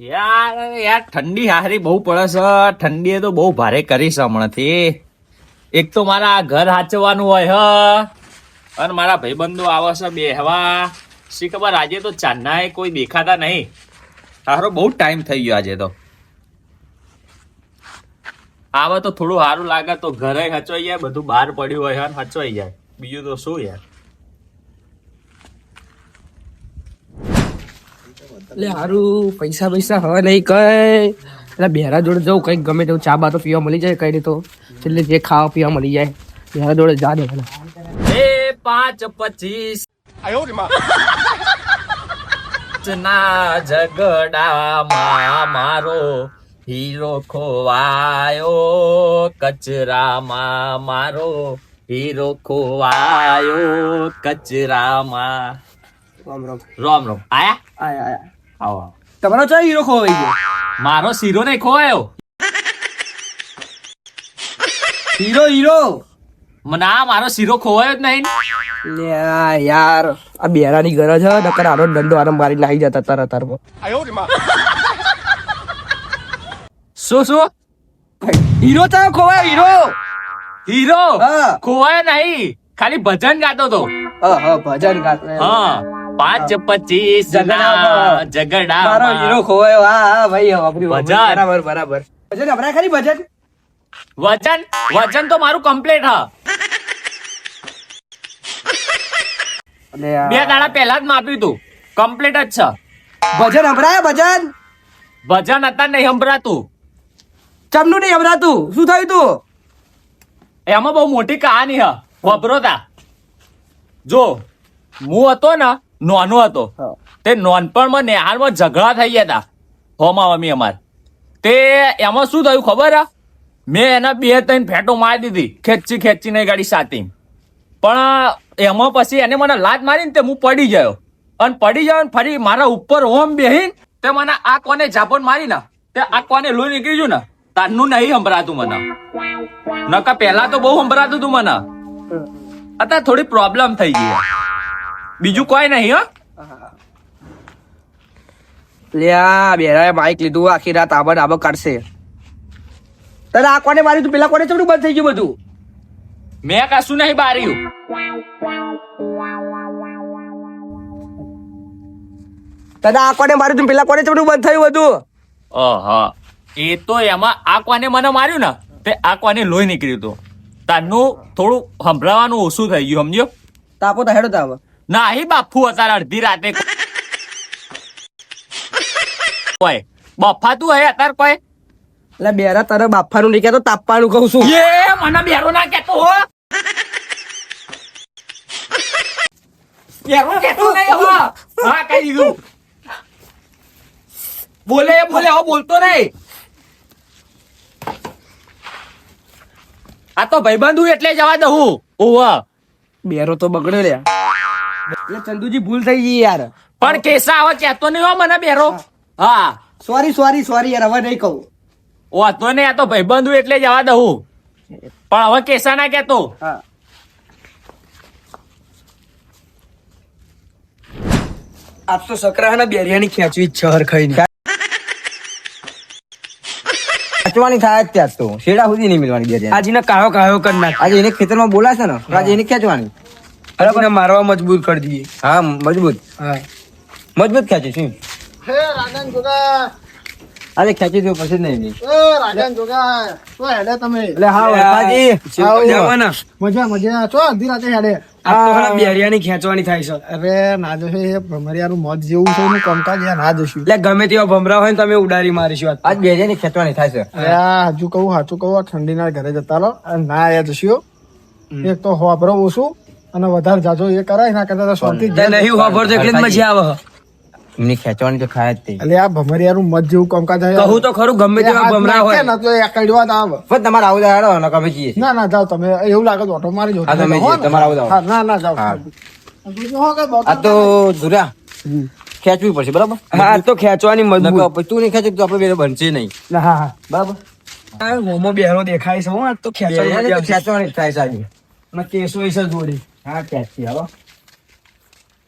યાર યાર, ઠંડી હારી બહુ પડે છે. ઠંડીએ તો બહુ ભારે કરી છે હમણાંથી. એક તો મારા ઘર હાચવાનું હોય, હ. અને મારા ભાઈબંધો આવે છે બેહવા. શી ખબર, આજે તો ચાંદનાએ કોઈ દેખાતા નહીં. સારો બહુ ટાઈમ થઈ ગયો આજે તો. આવે તો થોડું સારું લાગે, તો ઘરે હચવાઈ જાય, બધું બહાર પડ્યું હોય અને હચવાઈ જાય. બીજું તો શું યાર? એટલે હારું પૈસા પૈસા હવે નહીં કઈ. એટલે બેરા જોડે જવું કંઈક ગમે તેવું ચા બા તો પીવા મળી જાય કઈ તો એટલે જે ખાવા પીવા મળી જાય. બેરા જોડે જા દે મને એ પાંચ પચીસ. ના ઝઘડામાં મારો હીરો ખોવાયો કચરામાં મારો હીરો ખોવાયો કચરામાં. રામ રામ. રોમ રોમ. આયા? આયા આયા. આવો. આવો. તમારો ચા હીરો ખોવાઈ ગયો? મારો શીરો નહીં ખોવાયો. Hero hero? ના મારો શીરો ખોવાયો જ નહીં. લ્યા યાર આ બેરાની ગરજ હ નકર આનો દંડો આરામ મારી નાખી જતા તરત તાર શું શું? હીરો ચા ખોવાયો હીરો? હીરો? ખોવાયો નહીં. ખાલી ભજન ગાતો તો. ભજન ગાતો. હા. પાંચ પચીસ ઝઘડામાં. ઝઘડા મારો હીરો ખોવાયો. હા ભાઈ. વાપર્યું. બરાબર બરાબર. વજન હમણાં ખરી વજન. વજન વજન તો મારું કમ્પ્લીટ હા. બે દાડા પહેલા જ માપ્યું તું. કમ્પ્લીટ જ છે. ભજન હમણાં ભજન ભજન હતા નહીં સંભળાતું ચમનું નહીં હમણાં શું થયું તું? એમાં બહુ મોટી કહાની હ. વપરો તા. જો હું હતો ને નોનો હતો. તે નોનપણમાં નેહાલમાં ઝઘડા થઈ ગયા હતા હોમા મમ્મી અમાર. તે એમાં શું થયું ખબર આ? મેં એના બે ત્રણ ફેટો મારી દીધી. ખેંચી ખેંચીને ગાડી સાતી પણ એમાં પછી એને મને લાત મારીને તે હું પડી ગયો. અને પડી ગયો ને ફરી મારા ઉપર હોમ બેહીન તે મને આ કોને જાપોન મારી ના? તે આ કોને લોહી નીકળી ગયું ને? તારનું નહીં સંભળાતું મને. નકા પહેલા તો બહુ સંભળાતું તું મને. અત્યારે થોડી પ્રોબ્લેમ થઈ ગઈ. બીજું કોઈ નહીં હો. લ્યા બેરાએ બાઇક લીધું આખી રાત આબર આબર કાઢશે. તને આ કોને માર્યું તું? પેલા કોને ચડું બંધ થઈ ગયું બધું? મેં કશું નહીં બાર્યું. તને આ કોને માર્યું તું? પેલા કોને ચડું બંધ થયું બધું? ઓહો એ તો એમાં આ કોને મને માર્યું ને તે આ કોને લોહી નીકળ્યું હતું તારનું થોડું સંભળાવાનું ઓછું થઈ ગયું સમજ્યો? તાપો તો હેડો તાવ. નહીં બાપુ અત્યારે અડધી રાતે. કોઈ બફાતું હે અત્યારે કોઈ? એટલે બેરા તારે બાફાનું નહીં કહેતો તાપવાનું કહું છું. એ મને બેરો ના કેતો હો. બેરો કેતો નહીં હો. હા કઈ દીધું. બોલે બોલે હો બોલતો નહીં. આ તો ભાઈબંધુ એટલે જવા દઉં. ઓવા બેરો તો બગડ્યો લ્યા. એટલે ચંદુજી ભૂલ થઈ ગઈ યાર. પણ કેસા હવે કેતો નહીં હો મને બેરો. હા. સોરી સોરી સોરી યાર હવે નહીં કહું. વાતો નહીં આ તો ભાઈબંધુ એટલે જવા દઉં. પણ હવે કેસા ના કેતો હા. આજ તો સકરાના બેરિયાની ખેંચવી જ છહર ખાઈને. ખેંચવાની થાય જ ત્યાં તો. શેડા સુધી નહીં મિલવાની બેરિયા આજે કાયો કાયો કરી નાખ. આજે એને ખેતરમાં બોલાશે ને આજે એને ખેંચવાની. બરાબર. મારવા મજબૂત કરી દઈએ. હા મજબૂત. હા. મજબૂત ખેંચે છે. હે રાજન જોગા. અરે ખેંચી દો પછી નહીં નહીં. એ રાજન જોગા તો હેડે તમે? એટલે હા વરસાદી. જવાના. મજા મજા. છો અડધી રાતે હેડે? આ તો ખરા બેરિયાની ખેંચવાની થાય છે. અરે ના જશે એ ભમરિયાનું મોત જેવું છે ને કમકાજ જ્યાં ના જશું. એટલે ગમે તેવા ભમરા હોય ને તમે ઉડાડી મારીશું આજ. આજ બે ખેંચવાની થાય છે. અરે હજુ કહું સાચું કહું આ ઠંડીના ઘરે જતા રહો. અને ના આયા જશો. એક તો હોપરો ઓછું. અને વધારે જાજો એ કરાય ના કરતા શાંતિ તે નહીં વાપરતો એટલે જ મજા આવે. એમની ખેંચવાની તો ખાય જ તે. એટલે આ ભમરિયાનું મત જેવું કમકાજ આવે. કહું તો ખરું ગમે એ તેવા ભમરા હોય. ના તો એ કડવા ના આવે. પણ તમારે આવું જાડો ને કમે જઈએ. છીએ. ના ના જાઓ તમે. એવું લાગે તો ઓટો મારી જો તમે તમારે આવું જાઓ. હા, ના ના જાઓ. આ તો ધુરા ખેંચવી પડશે બરાબર? હા તો ખેંચવાની મજબૂત. પછી તું નહીં ખેંચે તો આપણે બે બનશે નહીં. હા હા. બરાબર? મોમો હોમો બેરો દેખાય છે હું આ તો ખેંચવાની તો. ખેંચવાની થાય છે આજે. અને કેસો હશે જોડી. હા ખેંચી હાલો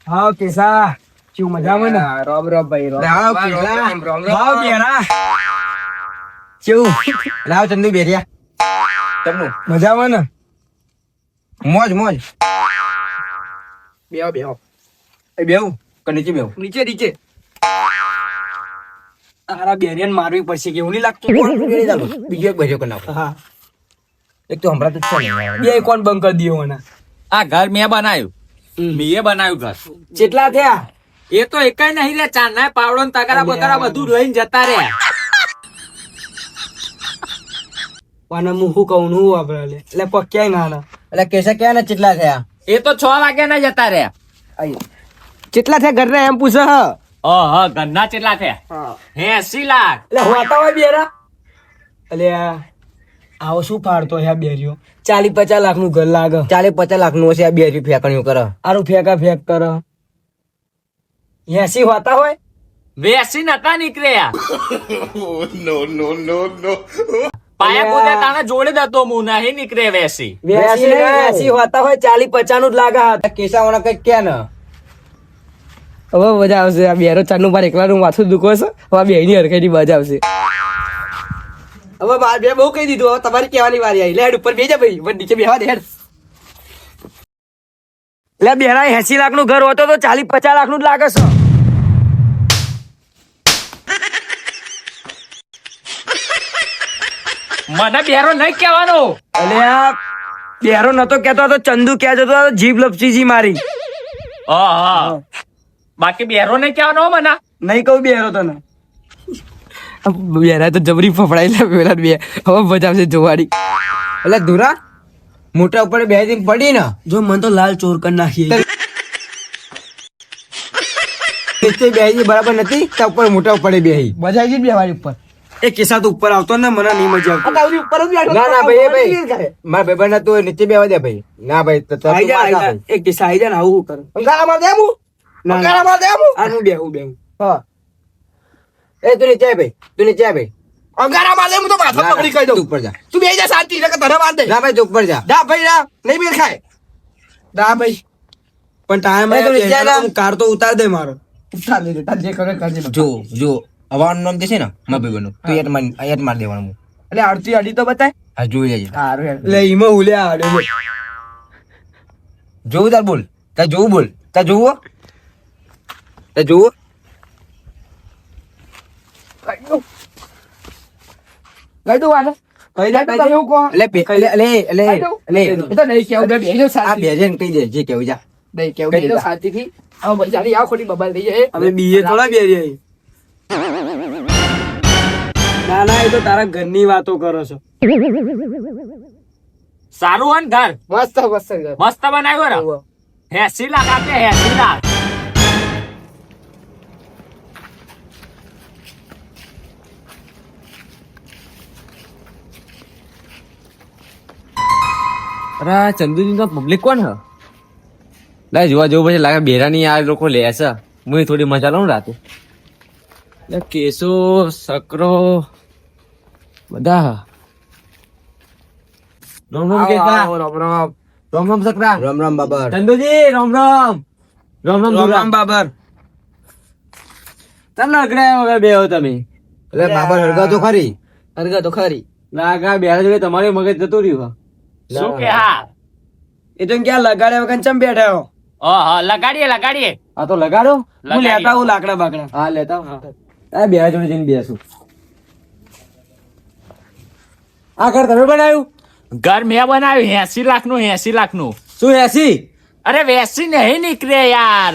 હા. કેસા? કેવું મજામાં ને? રોબ રોબ ભાઈ રોબ લાવ કેલા. લાવ બેરા. કેવું લાવ ચંદુ બેરિયા. તમનું મજામાં ને? મોજ મોજ. બેહો બેહો. એ બેવું કે નીચે બેવું નીચે નીચે. તારા બેરિયન મારવી પડશે કેવું નહીં લાગતું? બીજો એક બજો કરી નાખો. હા. એક તો હમણાં તો બે કોણ બંધ કરી દીધો મને? આ ઘર મેં બનાવ્યું. મેં બનાવ્યું ઘર. કેટલા થયા? એ તો એકાય નહીં રે ચાંદના પાવડો ને તગારા બગારા બધું લઈને જતા રે. પણ હું શું કહું હું વાપરે લે. એટલે પક્યા ના ના એટલે કેસે ક્યાં ને કેટલા થયા? એ તો છ વાગ્યા ના જતા રે. કેટલા થયા ઘરના એમ પૂછે હ? હ ઘરના કેટલા થયા? એસી લાખ. એટલે હોતા હોય બેરા? એટલે આવો શું ફાડતો હે આ બેરીઓ? ચાલી પચાસ લાખનું ઘર લાગે. ચાલી પચાસ લાખનું હશે આ બેરી ફેંકણીઓ કરે. આરું ફેંકા ફેંક કરે. એસી હોતા હોય? વેસી નતા નીકળ્યા પાયા પોતે તાણે જોડે દતો મુ નહીં નીકળે વેસી. એસી વેસી હોતા હોય ચાલી પચાસનું જ લાગે કેસા કેસાવાળા કઈ ક્યાં ન. હવે મજા આવશે આ બેરો ચારનું બાર એકલા નું માથું દુખો છે હવે આ બે ની હરખાઈ મજા આવશે. હવે બાર બે બહુ કહી દીધું હવે તમારી કહેવાની વારી આવી. લેડ ઉપર બેજા ભાઈ. પણ નીચે બેહવા દે લે બેરા એસી લાખનું ઘર હોતો તો ચાલીસ પચાસ લાખનું જ લાગે છે. મને બેરો નહીં કહેવાનો. આ બેરો નતો કેતો તો ચંદુ કહે જતો તો જીભ લપસીજી મારી. હા હા. બાકી બેરો નહીં કહેવાનો મને. નહીં કહું બેરો તને. બેરા તો જબરી ફફડાઈ લે પેલા બે. હવે મજા આવશે જોવાની. એટલે ધુરા મોટા ઉપર બે દિન પડી ને. જો મન તો લાલ ચોર કરી નાખી. નીચે બે બરાબર નથી તો ઉપર મોટા ઉપર બે મજા આવી બે બેવાડી ઉપર. એ કિસ્સા તો ઉપર આવતો ને મને નહીં મજા આવતી. ઉપર ના ના ભાઈ એ ભાઈ. મારા ભાઈ ના તું નીચે બેવા દે ભાઈ. ના ભાઈ એક કિસ્સા આઈ જા ને આવું કર. ગાળા માર દે હું? અંગારા માર દે હું? આનું બેહું બેહું. હા. એ તું નીચે ભાઈ તું નીચે ભાઈ. અંગારા માં હું તો માથા ના, ના, પકડી કહી દઉં. ઉપર જા. તું બે જા શાંતિ ને તને માર દે. ના ભાઈ તું ઉપર જા. દા ભાઈ ના નહીં બેર ખાય. દા ભાઈ. પણ ટાઈમ આવે તો નીચે કાર તો ઉતાર દે મારો. ઉતાર દે તાર જે કરે કરજે જો જો હવાનું નામ દેશે ને મારા ભાઈ બનો. તું એટ માર એટ માર દેવાનું. હું. એટલે આડતી આડી તો બતાય. હા જોઈ લેજે. સારું એટલે ઈમો ઉલે આડે જોવું તાર બોલ. તાર જોવું બોલ. તાર જોવું તાર જોવું ના ના એ તો તારા ઘરની વાતો કરો છો સારું હોય ને ઘર. મસ્ત મસ્ત ઘર. મસ્ત બનાવ્યું ને? એસી લાખ આપે એસી લાખ અરે ચંદુજી તો પબ્લિક કોણ હ લે જોવા જવું પછી લાગે બેરાની આ લોકો લે છે. હું થોડી મજા લઉં રાતે. લે કેસો સકરો બધા. રામ રામ આવો, રામ રામ. રામ રામ સકરા. રામ રામ બાબર. ચંદુજી રામ રામ. રામ રામ રામ રામ બાબર. તમને અગડ્યા વગર બે હો તમે. એટલે બાબર હળગા તો ખરી? અરગા તો ખરી. લાગા બેરા જોડે તમારે મગજ જતું રહ્યું શું કે હા? એ તો ક્યાં લગાડ્યા વગર ચમ બેઠા હો? હા હા લગાડીએ લગાડીએ. હા તો લગાડો? હું લેતા હું લાકડા બાકડા. હા લેતા. આ બેરા જોડે જઈને બેસું. આ ઘર તમે બનાવ્યું? ઘર મેં બનાવ્યું એસી લાખનું એસી લાખનું શું એસી? અરે વેસી નહીં નીકળે યાર.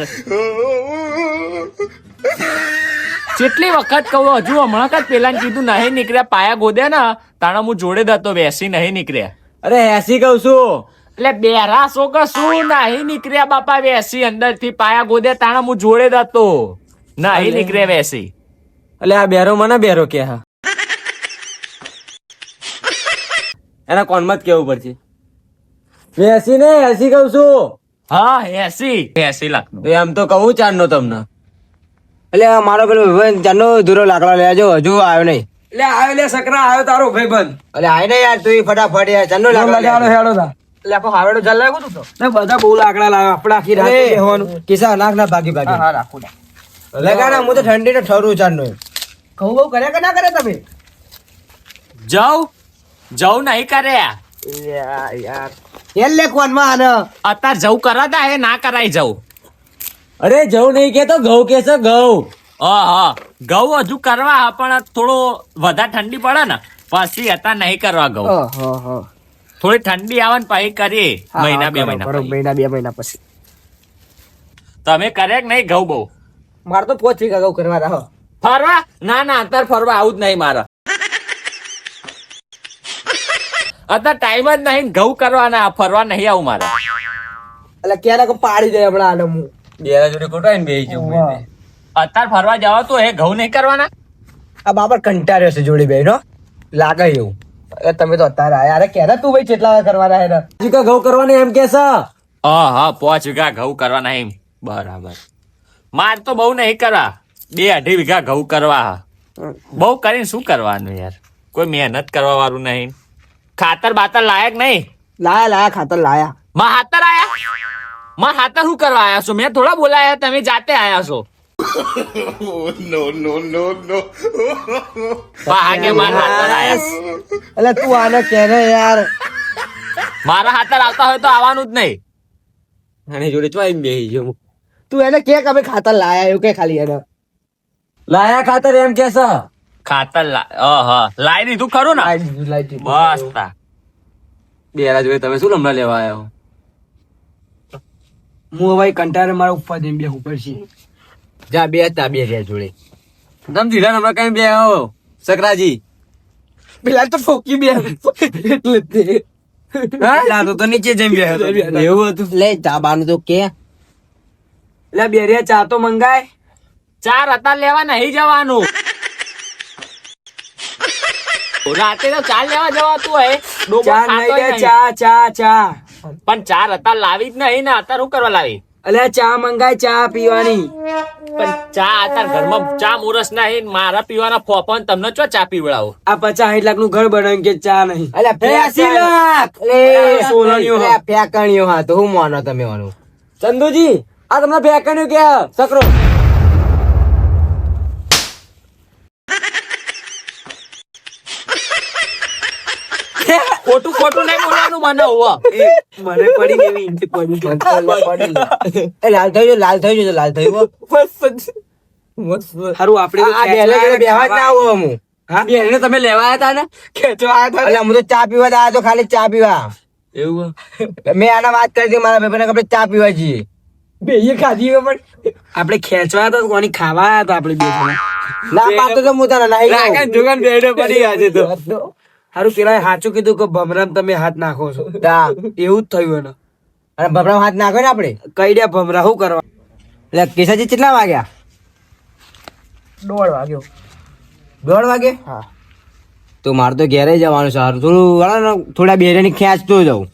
કેટલી વખત કહું હજુ હમણાં જ પેલા કીધું નહીં નીકળ્યા પાયા ગોદે ને તાણા હું જોડે જ હતો વેસી નહીં નીકળ્યા અરે એસી કઉ છું. એટલે બેરા કે શું? નહીં નીકળ્યા બાપા વેસી અંદરથી પાયા ગોદે તાણા હું જોડે દતો નાહી નીકળે વેસી. એટલે આ બેરો મને બેરો કે હા. એના કોનમાં જ કેવું પડશે? વેસી ને એસી કઉ છું. હા એસી એસી લાખનું તો એમ તો કહું ચાર નો તમને એટલે મારો પેલો ભાઈ જાનો દૂરો લાકડા લેજો હજુ આવ્યો નહીં. એટલે આવ્યો લે સકરા આવ્યો તારો ભાઈ બંધ અલે આય ને યાર તું ફટાફટ યાર ચાલો લગાડો હેડો તા. એટલે આખો હાવેડો જલ લાગ્યો તું તો. ને બધા બહુ લાકડા લાવ્યા આપણે આખી રાત અરે, કિસા નાખ ના ભાગી ભાગી. હા રાખો. લગાના હું તો ઠંડી નો ઠરું ચારનો કહું બહુ કર્યા કે ના કર્યા તમે? જવ જવ નહીં કર્યા. યાર. યાર એલ લેખવાનમાં આને? અત્યારે જવું કરાતા હે ના કરાય જવું અરે જવું નહીં કે તો ઘઉં કે છે ઘઉં. હા હા. ઘઉં હજુ કરવા પણ થોડો વધારે ઠંડી પડે ને પછી અત્યારે નહીં કરવા ઘઉં. હા હા હા. થોડી ઠંડી આવે ને પછી કરીએ મહિના બે મહિના મહિના બે મહિના પછી. તમે કર્યા કે નહીં ઘઉં બહુ? મારે તો પહોંચી ગયા ઘઉં કરવા રહો ફરવા? ના ના અત્યારે ફરવા આવું જ નહીં મારે. અત્યારે ટાઈમ જ નહીં ઘઉં કરવાના ફરવા નહીં આવું મારે. એટલે ક્યારેક પાડી દે હમણાં આને હું. બે જોડે કોટાઈને બેહી જવું. અત્યારે ફરવા જવા તો એ ઘઉં નહીં કરવાના? આ બાબર કંટાળ્યો છે જોડી બેનો લાગે એવું. અરે તમે તો અત્યારે આયા. અરે ક્યારે તું ભાઈ કેટલા કરવાના હે હજી ઘઉં કરવાના એમ કે છે? હા હા પાંચ વીઘા ઘઉં કરવાના એમ. બરાબર. માર તો બહુ નહીં કરવા બે અઢી વીઘા ઘઉં કરવા. બહુ કરીને શું કરવાનું યાર? કોઈ મહેનત કરવા વાળું નહીં. ખાતર બાતર લાયક નહીં? લાયા લાયા ખાતર લાયા. માં હાતર આયા? માં હાતર શું કરવા આયા છો? મેં થોડા બોલાયા તમે જાતે આયા છો. ભાગે માર હાતર આયા એટલે તું આને કે ને યાર. મારા હાતર આવતા હોય તો આવવાનું જ નહીં. આની જોડે ચોઈને બેહી જવું તું એને કે અમે ખાતર લાયા એવું કે ખાલી એને? લાયા ખાતર એમ કે છે? ખાતર લા હા લાઈ દીધું ખરું ને? લાઈ દીધું, લાઈ દીધું. બસ તા. બેરા જોડે તમે શું લમણા લેવા આવ્યો હું? હવે કંટાળે મારા ઉપર જઈને ઉપર પડશે. જા બે હતા બે રહ્યા જોડે. તમ ધીરા હમણાં કઈ બે આવો? સકરાજી. પેલા તો ફોકી બે એટલે તે. હા? તો તો નીચે જઈ બે એવું હતું. લે ચા બાનું તો કે. એટલે બેરિયા ચા તો મંગાય. ચાર હતા લેવા નહીં જવાનું. રાતે તો ચાર લેવા જવાતું હોય. ચા ચા ચા. પણ ચાર હતા લાવી જ નહીં ને અત્યારે શું કરવા લાવી? અલે ચા મંગાય ચા પીવાની. પણ ચા અત્યારે ઘરમાં ચા મુરસ નહીં મારા પીવાના ફોપન તમને ચો ચા પીવડાવો? આ પચાસ સાઠ લાખનું ઘર બનાવ્યું કે ચા નહીં. અલ્યા ફેંસી. લાખ! લે સોનાણીઓ. ફેંકણીઓ હા તો હું માનો તમે માનું ચંદુજી આ તમને ફેંકણીઓ કે સકરો? ખોટું ખોટું નહીં બોલવાનું મને હોવા મને પડી ગઈ એવી પડી. પડી એ લાલ થઈ ગયો લાલ થઈ ગયો લાલ થઈ ગયો. હારું આપણે આ બેલે બેહવા જ ના આવો હું હા? બેને તમે લેવા આવ્યા હતા ને? ખેંચો આ તો અલ્યા હું તો ચા પીવા આવ્યો તો ખાલી ચા પીવા. એવું? મેં આના વાત કરી હતી મારા ભાઈને આપણે ચા પીવા જઈએ. બેયે ખાધી હોય પણ આપણે ખેંચવા તો કોની ખાવા હતા આપણે બે ના પાતો તો મુતા ના કહું. જુગાન પડી આજે તો. હારું પેલા સાચું કીધું કે ભમરામ તમે હાથ નાખો છો. એવું જ થયું એને. અને ભમરામ હાથ નાખો ને આપણે કઈ દે ભમરા શું કરવા? એટલે કેસાજી કેટલા વાગ્યા? દોઢ વાગ્યો. દોઢ વાગે? હા. તો મારે તો ઘેરે જવાનું સારું થોડું વાળા ને થોડા બેરેની ખેંચતો જાઉં.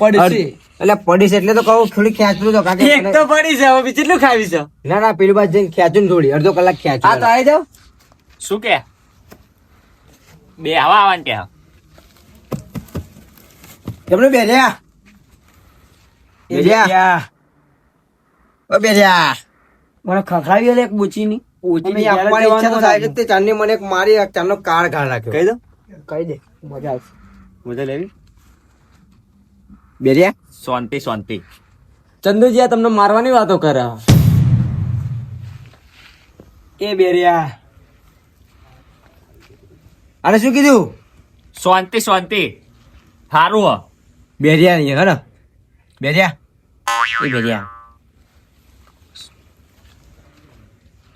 પડશે એટલે પડીશ એટલે તો કહું થોડી ખેંચતું જાઉં કારણ એક તો પડી છે હવે બીજું કેટલું ખાવી છે? ના ના પેલી બાજુ જઈને ખેંચું ને થોડી અડધો કલાક ખેંચું હા તો આવી જાવ શું કે? બે હવા આવવાનું કે? જમણું બેર્યા બેર્યા ઓ બેર્યા મને ખખડાવી લે એક બુચીની. અમે આપવાની ઈચ્છા તો થાય તે ચાંદની મને એક મારી ચાંદનો કાળ કાઢ નાખ્યો. કહી દો. કહી દે. મજા આવશે. મજા લેવી? બેર્યા શાંતિ શાંતિ ચંદુજી આ તમને મારવાની વાતો કરે. એ બેરિયા અને શું કીધું? શાંતિ શાંતિ સારું હ બેર્યા નહીં હે ને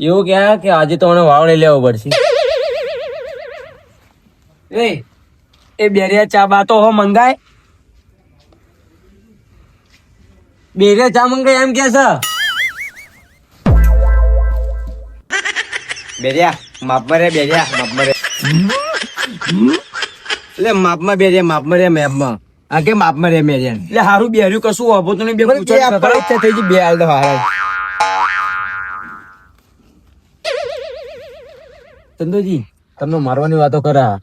એવું કે કે આજે તો મને વાવડે લેવો પડશે. એ એ બેરિયા ચા બા તો હો મંગાય? બેરિયા ચા મંગાય એમ કે છે? બેરિયા માપમાં રે બેરિયા માપમાં રે એટલે માપમાં બેરિયા માપમાં રે મેપમાં. આ કે માપમાં રે બેર્યા એટલે હારું બેર્યું કશું હોભો તો નહીં બે આપવાની ઈચ્છા થઈ ગઈ બે હાલ તો હાલ. ચંદુજી તમને મારવાની વાતો કરા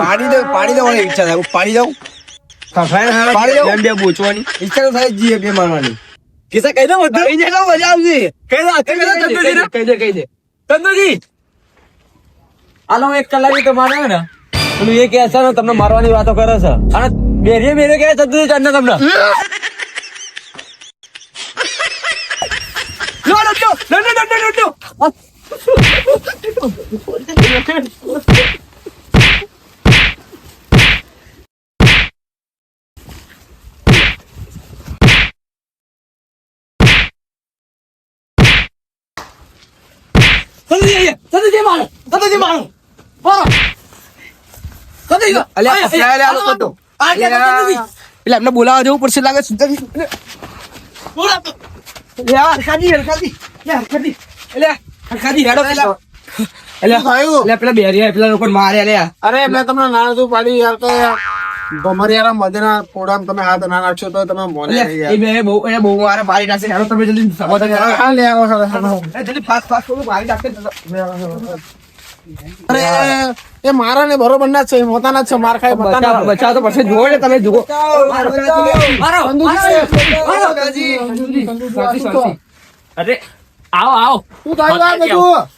પાડી દઉં પાડી દઉં ઈચ્છા થાય. પાડી દઉં? પાડી દઉં? બે પૂછવાની. ઈચ્છા તો થાય જીએ બે મારવાની. કિસ્સા કહી દો બધું. કહી દે મજા આવશે. કહી દો કહી દો. કહી દે ચંદુજી! આલો એક કલાક તો મારે ને. પેલું એ કે છે તમને મારવાની વાતો કરે છે. અને બેરીએ બેરે કે છે, તું ચાંદ તમને. તને જે મારો, તને જે મારો. એટલે એમને બોલાવા જવું પડશે લાગે અરે એમને તમને નાનું તું પાડી યાર તો ભમરિયારા મધના તમે હાથ ના નાખશો તો તમે મોને બહુ એ બહુ મારે મારી નાખશે તમે લે આવો જલ્દી ફાસ્ટ ફાસ્ટ મારી નાખશે અરે એ મારા ને બરોબર ના છે મોતાના છે માર ખાય મોતાના બચા તો પછી જોડે તમે જુઓ. અરે આવો આવો. તું તારી વાત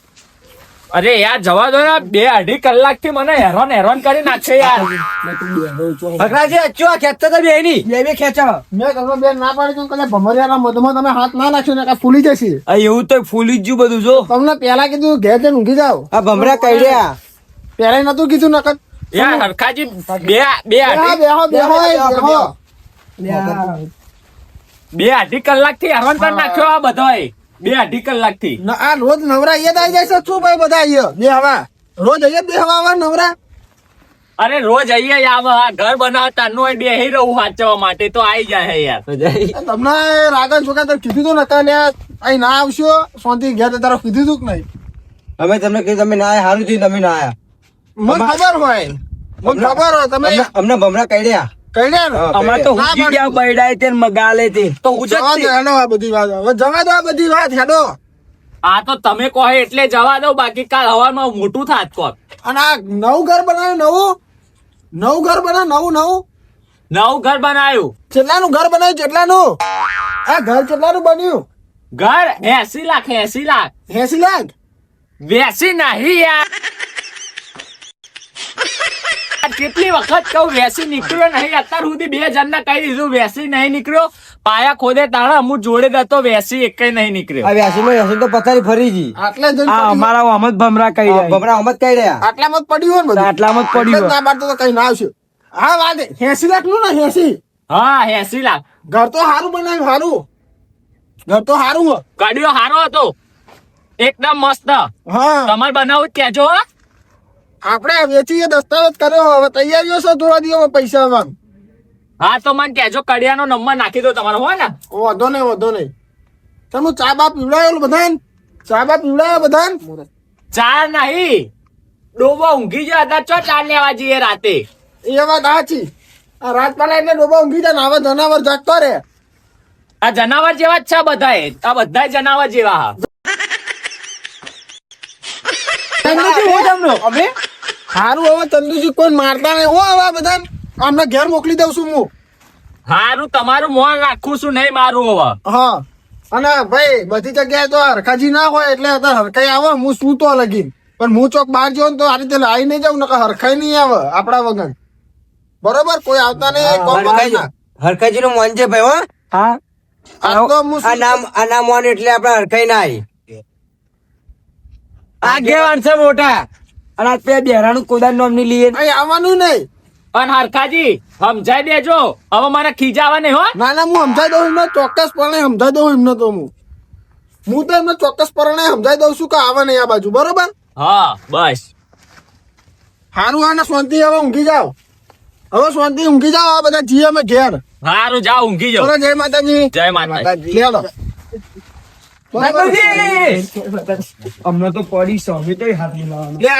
અરે યાર જવા દો ને બે અઢી કલાકથી મને હેરાન હેરાન કરી નાખશે યાર ભકરાજી અચ્છો આ ખેંચતા હતા બે ની બે બે ખેંચો મેં તમને બે ના પાડી તો કદાચ ભમરિયાના મધમાં તમે હાથ ના નાખશો ને કાંઈ ફૂલી જશે આ એવું તો ફૂલી જ ગયું બધું જો તમને પેલા કીધું ઘેર જઈને ઊંઘી જાઓ આ ભમરા કઈડ્યા પેલા નતું કીધું નકર યાર હરખાજી બે બે બેહો અઢી બેહો બેહો બે અઢી કલાકથી હેરાન કરી નાખ્યો આ બધાય બે અઢી કલાકથી આ રોજ નવરા અહીંયા આવી જાય છે. શું ભાઈ બધા અહીંયા? બે હવા. રોજ અહીંયા બે હવા આવે નવરા? અરે રોજ અહીંયા આવે. આ ઘર બનાવતા નો બે હી રહું વાંચવા માટે. તો આવી જાય યાર તમને રાગન છોકરા તો કીધું તું નતા ને અહીં ના આવશો. શાંતિ ઘેર તારો કીધું તું કે નહીં? અમે તમને કીધું તમે ના આયા સારું થયું તમે ના આયા મને ખબર હોય. મને ખબર હોય. તમે અમને- ભમરા કહી દે ને? હા, તો હુજી ગયા બૈડાય તે મગાલે તે. તો હું જ જવા દો હેડો આ બધી વાત. હવે જવા દો આ બધી વાત હેડો. આ તો તમે કહો એટલે જવા દો બાકી કાલ હવામાં મોટું થાત કોક. અને આ નવું ઘર બનાવ્યું નવું? નવું ઘર બનાવ નવું નવું? નવું ઘર બનાવ્યું. કેટલાનું ઘર બનાવ્યું કેટલાનું આ ઘર કેટલાનું બન્યું? ઘર એસી લાખ એસી લાખ. એસી લાખ? વેસી નહીં યાર. કેટલી વખત કહું વેસી નીકળ્યો નહીં. અત્યાર સુધી બે જણ કહી દીધું વેસી નહીં નીકળ્યો. પાયા ખોદે તાણા અમુક જોડે જતો વેસી એક નહીં નીકળ્યો. આ વેસી માં વેસી તો પથારી ફરી ગઈ. આટલે જઈને અમારા આમ ભમરા કહી રહ્યા ભમરા આમ કહી રહ્યા. આટલા મત પડ્યું હોય ને આટલા મત પડ્યું ના પાડતો તો કઈ ના આવશે. હા વાત એસી લાખનું ને એસી. હા એસી લાખ. ઘર તો સારું બનાવ્યું સારું ઘર તો સારું ગાડીઓ સારો હતો. એકદમ મસ્ત. હા. તમારે બનાવું જ કેજો હો. આપણે વેચીએ દસ્તાવેજ કર્યો હવે તૈયારીઓ છે થોડા દિવસમાં પૈસા આવવાનું? હા તો મને કહેજો કડિયાનો નંબર નાખી દો તમારો હોય ને? વધો નહીં વાંધો નહીં. તમે ચા બા પીવડાયો બધાને? ચા બા પીવડાયો બધાને? ચાર નહીં. ડોબો ઊંઘી જાય હતા ચો ચાર લેવા જઈએ રાતે? એ વાત સાચી. આ રાત પાલા એટલે ડોબા ઊંઘી જાય આવા હવે જનાવર જાગતો રે આ જનાવર જેવા જ છે બધાએ આ બધા જનાવર જેવા હા. અમે સારું હવે ચંદુજી કોઈ મારતા નહીં. હો હવે બધા આમને ઘેર મોકલી દઉં છું હું. હારું તમારું મોન રાખું છું નહીં મારું હવે. હા. અને ભાઈ બધી જગ્યાએ તો હરખાજી ના હોય એટલે અત્યારે હરખાઈ આવે હું શું તો લગીન. પણ હું ચોક બહાર જાઉં ને તો આ રીતે લાવી નહીં જાઉં નકર હરખાઈ નહીં આવે આપણા વગર. બરોબર? કોઈ આવતા નહીં કોમ બગાઈ ના. હરખાજી નું મન છે ભાઈ હો. હા. આ તો હું આ નામ આ નામ એટલે આપણે હરખાઈ ના આવી. આગેવાન છે મોટા. અને આ બે બેરાનું કોદાન નામની લીએ અહીં આવવાનું નહીં. અને હરખાજી સમજાઈ દેજો. હવે મારે ખીજાવા નહીં હો. ના ના હું સમજાઈ દઉં એમને ચોક્કસપણે સમજાઈ દઉં એમને તો હું. હું તો એમને ચોક્કસપણે સમજાઈ દઉં છું કે આવે નહીં આ બાજુ બરોબર? હા બસ. સારું આને શાંતિ હવે ઊંઘી જાઓ. હવે શાંતિ ઊંઘી જાઓ આ બધા જીએ અમે ઘેર. હારું જાઓ ઊંઘી જાઓ. જય માતાજી. જય માતાજી. લેલો અમને તો પડી સો તો હાથ મિલાવાનો લે